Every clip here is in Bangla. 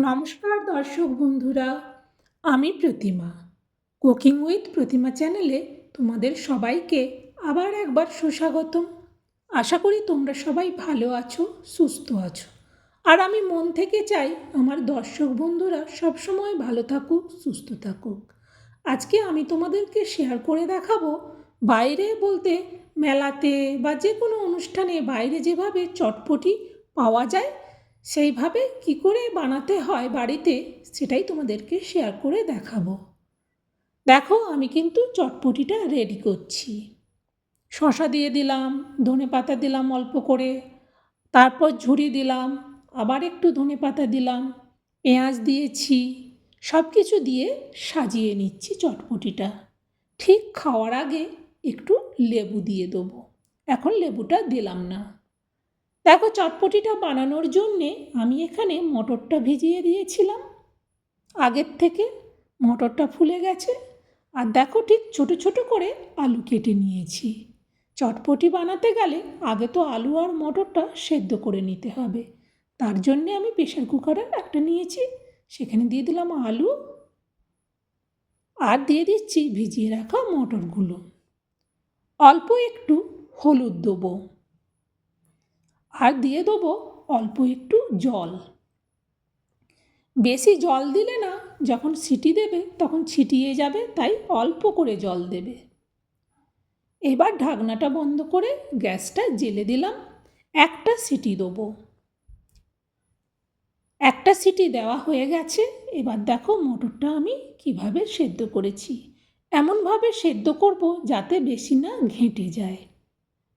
নমস্কার দর্শক বন্ধুরা, আমি প্রতিমা। কুকিং উইথ প্রতিমা চ্যানেলে তোমাদের সবাইকে আবার একবার সুস্বাগতম। আশা করি তোমরা সবাই ভালো আছো, সুস্থ আছো। আর আমি মন থেকে চাই আমার দর্শক বন্ধুরা সবসময় ভালো থাকুক, সুস্থ থাকুক। আজকে আমি তোমাদেরকে শেয়ার করে দেখাবো বাইরে বলতে মেলাতে বা যে কোনো অনুষ্ঠানে বাইরে যেভাবে চটপটি পাওয়া যায় সেইভাবে কি করে বানাতে হয় বাড়িতে সেটাই তোমাদেরকে শেয়ার করে দেখাবো। দেখো, আমি কিন্তু চটপটিটা রেডি করছি। শশা দিয়ে দিলাম, ধনে পাতা দিলাম অল্প করে, তারপর ঝুড়ি দিলাম, আবার একটু ধনে পাতা দিলাম, পেঁয়াজ দিয়েছি সব কিছু দিয়ে সাজিয়ে নিচ্ছি চটপটিটা। ঠিক খাওয়ার আগে একটু লেবু দিয়ে দেবো। এখন লেবুটা দিলাম না। দেখো, চটপটিটা বানানোর জন্যে আমি এখানে মটরটা ভিজিয়ে দিয়েছিলাম। আগের থেকে মটরটা ফুলে গেছে। আর দেখো, ঠিক ছোট ছোট করে আলু কেটে নিয়েছি। চটপটি বানাতে গেলে আগে তো আলু আর মটরটা সেদ্ধ করে নিতে হবে। তার জন্যে আমি প্রেশার কুকারের একটা নিয়েছি। সেখানে দিয়ে দিলাম আলু। আর দিয়ে দিচ্ছি ভিজিয়ে রাখা মটরগুলো। অল্প একটু হলুদ দেবো। আর দিয়ে দেবো অল্প একটু জল। বেশি জল দিলে না, যখন সিটি দেবে তখন ছিটিয়ে যাবে, তাই অল্প করে জল দেবে। এবার ঢাকনাটা বন্ধ করে গ্যাসটা জেলে দিলাম। একটা সিটি দেবো। একটা সিটি দেওয়া হয়ে গেছে। এবার দেখো মোটরটা আমি কীভাবে সেদ্ধ করেছি। এমনভাবে সেদ্ধ করব যাতে বেশি না ঘেঁটে যায়।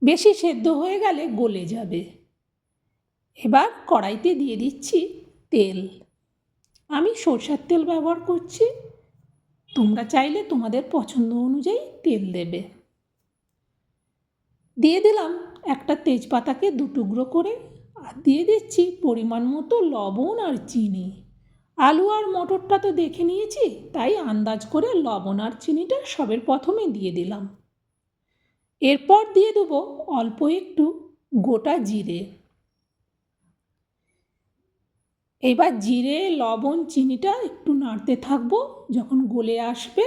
বেশি সেদ্ধ হয়ে গেলে গলে যাবে। এবার কড়াইতে দিয়ে দিচ্ছি তেল। আমি সরষের তেল ব্যবহার করছি। তোমরা চাইলে তোমাদের পছন্দ অনুযায়ী তেল দেবে। দিয়ে দিলাম একটা তেজপাতাকে দু টুকরো করে আর দিয়ে দিচ্ছি পরিমাণ মতো লবণ আর চিনি। আলু আর মটরটা তো দেখে নিয়েছি, তাই আন্দাজ করে লবণ আর চিনিটা সবের প্রথমে দিয়ে দিলাম। এরপর দিয়ে দেবো অল্প একটু গোটা জিরে। এবার জিরে, লবণ, চিনিটা একটু নাড়তে থাকব, যখন গলে আসবে,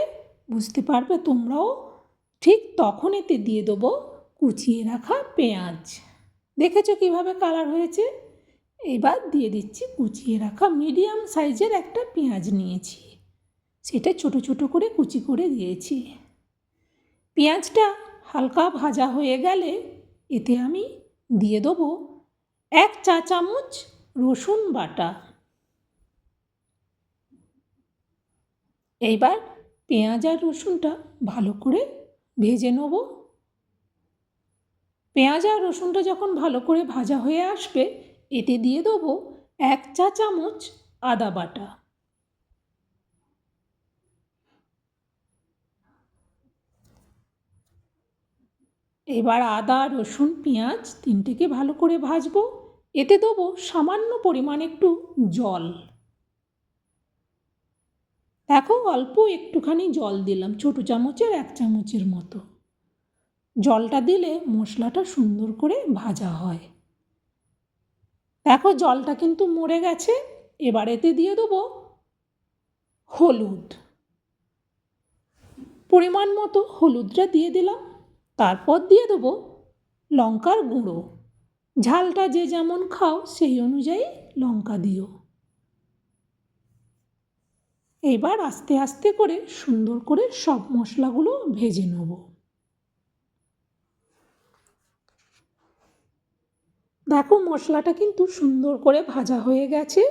বুঝতে পারবে তোমরাও, ঠিক তখন এতে দিয়ে দেবো কুচিয়ে রাখা পেঁয়াজ। দেখেছ কীভাবে কালার হয়েছে? এবার দিয়ে দিচ্ছি কুচিয়ে রাখা মিডিয়াম সাইজের একটা পেঁয়াজ নিয়েছি। সেটা ছোট ছোট করে কুচি করে দিয়েছি। পেঁয়াজটা হালকা ভাজা হয়ে গেলে এতে আমি দিয়ে দেবো এক চা চামচ রসুন বাটা। এইবার পেঁয়াজ আর রসুনটা ভালো করে ভেজে নেব। পেঁয়াজ আর রসুনটা যখন ভালো করে ভাজা হয়ে আসবে, এতে দিয়ে দেবো এক চা চামচ আদা বাটা। এবার আদা, রসুন, পেঁয়াজ তিনটেকে ভালো করে ভাজবো। এতে দেবো সামান্য পরিমাণ একটু জল। দেখো অল্প একটুখানি জল দিলাম, ছোটো চামচের এক চামচের মতো। জলটা দিলে মশলাটা সুন্দর করে ভাজা হয়। দেখো জলটা কিন্তু মরে গেছে, এবার এতে দিয়ে দেবো হলুদ। পরিমাণ মতো হলুদটা দিয়ে দিলাম, তারপর দিয়ে দেবো লঙ্কার গুঁড়ো। ঝালটা যে যেমন খাও সেই অনুযায়ী লঙ্কা দিও। এবার আস্তে আস্তে করে সুন্দর করে সব মশলাগুলো ভেজে নেব। দেখো মশলাটা কিন্তু সুন্দর করে ভাজা হয়ে গেছে।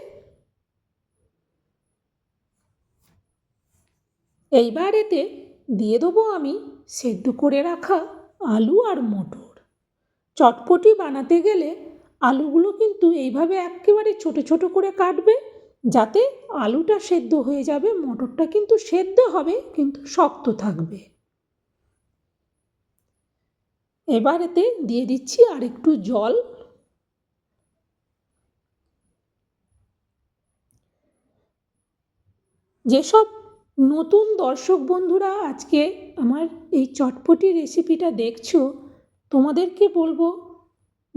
এইবার এতে দিয়ে দেবো আমি সেদ্ধ করে রাখা আলু আর মটর। চটপটি বানাতে গেলে আলুগুলো কিন্তু এইভাবে একেবারে ছোট ছোট করে কাটবে যাতে আলুটা সেদ্ধ হয়ে যাবে, মটরটা কিন্তু সেদ্ধ হবে, কিন্তু শক্ত থাকবে। এবার এতে দিয়ে দিচ্ছি আর একটু জল। যেসব নতুন দর্শক বন্ধুরা আজকে আমার এই চটপটি রেসিপিটা দেখছ, তোমাদেরকে বলব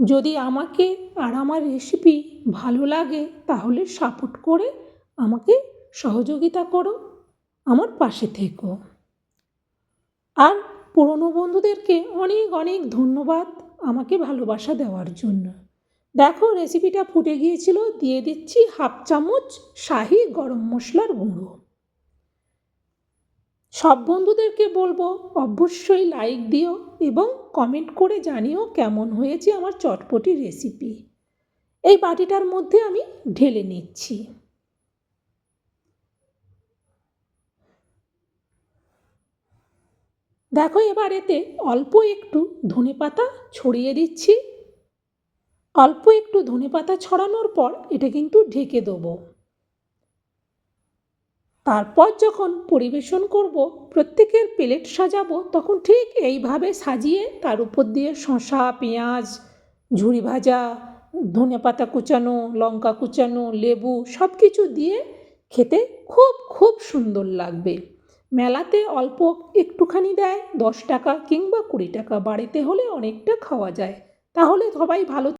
যদি আমাকে আর আমার রেসিপি ভালো লাগে, তাহলে সাপোর্ট করে আমাকে সহযোগিতা করো আমার পাশে থেকো। আর পুরনো বন্ধুদেরকে অনেক অনেক ধন্যবাদ আমাকে ভালোবাসা দেওয়ার জন্য। দেখো রেসিপিটা ফুটে গিয়েছিল, দিয়ে দিচ্ছি হাফ চামচ শাহি গরম মশলার গুঁড়ো। সব বন্ধুদেরকে বলব, অবশ্যই লাইক দিও এবং কমেন্ট করে জানিও কেমন হয়েছে আমার চটপটি রেসিপি এই বাটিটার মধ্যে আমি ঢেলে নিচ্ছি। দেখো এবার এতে অল্প একটু ধনেপাতা ছড়িয়ে দিচ্ছি। অল্প একটু ধনেপাতা ছড়ানোর পর এটা কিন্তু ঢেকে দেবো। তারপর যখন পরিবেশন করব, প্রত্যেকের প্লেট সাজাবো, তখন ঠিক এইভাবে সাজিয়ে তার উপর দিয়ে শসা, পেঁয়াজ ঝুড়ি ভাজা ধনে পাতা কুচানো, লঙ্কা কুচানো, লেবু সব কিছু দিয়ে খেতে খুব খুব সুন্দর লাগবে। মেলাতে অল্প একটুখানি দেয়, দশ টাকা কিংবা কুড়ি টাকা। বাড়িতে হলে অনেকটা খাওয়া যায়। তাহলে সবাই ভালো